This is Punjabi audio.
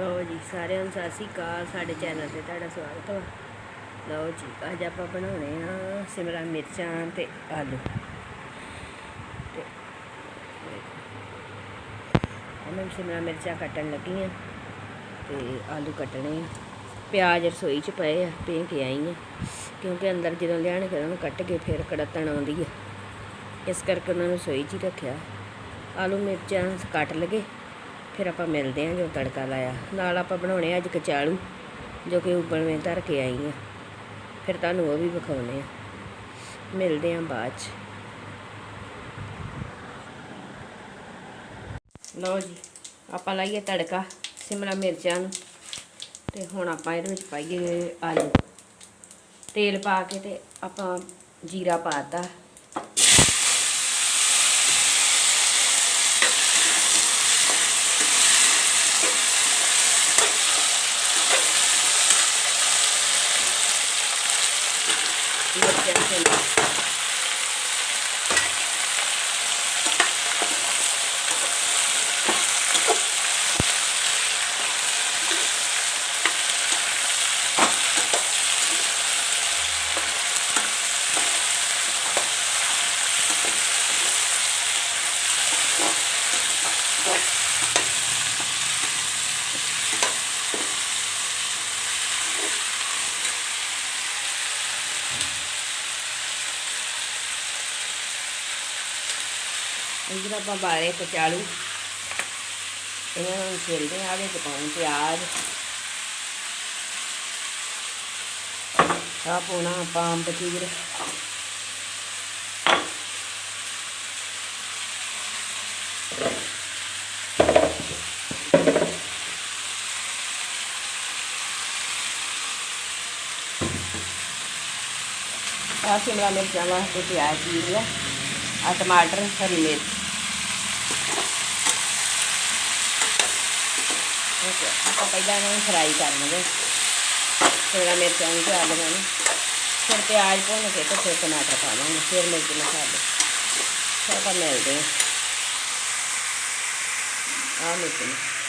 ਲਓ ਜੀ, ਸਾਰਿਆਂ ਨੂੰ ਸਤਿ ਸ਼੍ਰੀ ਅਕਾਲ, ਸਾਡੇ ਚੈਨਲ ਤੇ ਤੁਹਾਡਾ ਸਵਾਗਤ ਹੈ ਲਓ ਜੀ, ਅੱਜ ਆਪਾਂ ਬਣਾਉਣੇ ਆ ਸਿਮਲਾ ਮਿਰਚਾਂ ਤੇ ਆਲੂ। ਤੇ ਮੈਂ ਸਿਮਲਾ ਮਿਰਚਾਂ ਕੱਟਣ ਲੱਗੀ ਆ ਤੇ ਆਲੂ ਕੱਟਣੇ ਆ। ਪਿਆਜ਼ ਰਸੋਈ 'ਚ ਪਏ ਆ ਭੇ ਕੇ ਆਈ ਆ, ਕਿਉਂਕਿ ਅੰਦਰ ਜਦੋਂ ਲਿਆਣ ਕੇ ਉਹਨੂੰ ਕੱਟ ਕੇ ਫਿਰ ਕੜਤਣ ਆਉਂਦੀ ਆ। ਇਸ ਕਰਕੇ ਉਹਨਾਂ ਨੂੰ ਰਸੋਈ 'ਚ ਹੀ ਰੱਖਿਆ। ਆਲੂ ਮਿਰਚਾਂ ਕੱਟ ਲਗੇ। ਫਿਰ ਆਪਾਂ ਮਿਲਦੇ ਹਾਂ ਜੋ ਤੜਕਾ ਲਾਇਆ। ਨਾਲ ਆਪਾਂ ਬਣਾਉਣੇ ਆ ਅੱਜ ਕਚਾਲੂ ਜੋ ਕਿ ਉਬਲਵੇਂ ਧਰ ਕੇ ਆਈ ਆ ਫਿਰ ਤੁਹਾਨੂੰ ਉਹ ਵੀ ਵਿਖਾਉਣੇ ਆ ਮਿਲਦੇ ਹਾਂ ਬਾਅਦ ਚ। ਲਓ ਜੀ, ਆਪਾਂ ਲਾਈਏ ਤੜਕਾ ਸਿਮਲਾ ਮਿਰਚਾਂ ਨੂੰ। ਤੇ ਹੁਣ ਆਪਾਂ ਇਹਦੇ ਵਿੱਚ ਪਾਈਏ ਆਲੂ। ਤੇਲ ਪਾ ਕੇ ਤੇ ਆਪਾਂ ਜੀਰਾ ਪਾਤਾ ਮਿਰਚਾਂ ਤੇ ਇਧਰ ਆਪਾਂ ਬਾਰੇ ਕਚਾਲੂ ਇਹਨਾਂ ਨੂੰ ਛਿਲਦੇ ਆ ਵਿੱਚ ਪਾਉਣ ਪਿਆਜ਼। ਆ ਪਾਉਣਾ ਆਪਾਂ ਅੰਬ ਚੀਰ ਆ ਸ਼ਿਮਲਾ ਮਿਰਚਾਂ ਵਾਸਤੇ ਪਿਆਜ਼ ਚੀਰ ਲਿਆ। ਆ ਟਮਾਟਰ, ਹਰੀ ਮਿਰਚ। ਆਪਾਂ ਪਹਿਲਾਂ ਇਹਨਾਂ ਨੂੰ ਫਰਾਈ ਕਰ ਲਵਾਂਗੇ ਸ਼ਿਮਲਾ ਮਿਰਚਾਂ ਵੀ ਤੇ ਆਲੂਆਂ ਫਿਰ ਪਿਆਜ਼ ਭੁੰਨ ਕੇ ਤੇ ਫਿਰ ਟਮਾਟਰ ਪਾ ਪਾਵਾਂਗੇ। ਫਿਰ ਮਿਰਚ ਮਸਾਲੇ। ਫਿਰ ਆਪਾਂ ਮਿਲਦੇ ਹਾਂ। ਆ ਮਿਰਚ ਨੂੰ।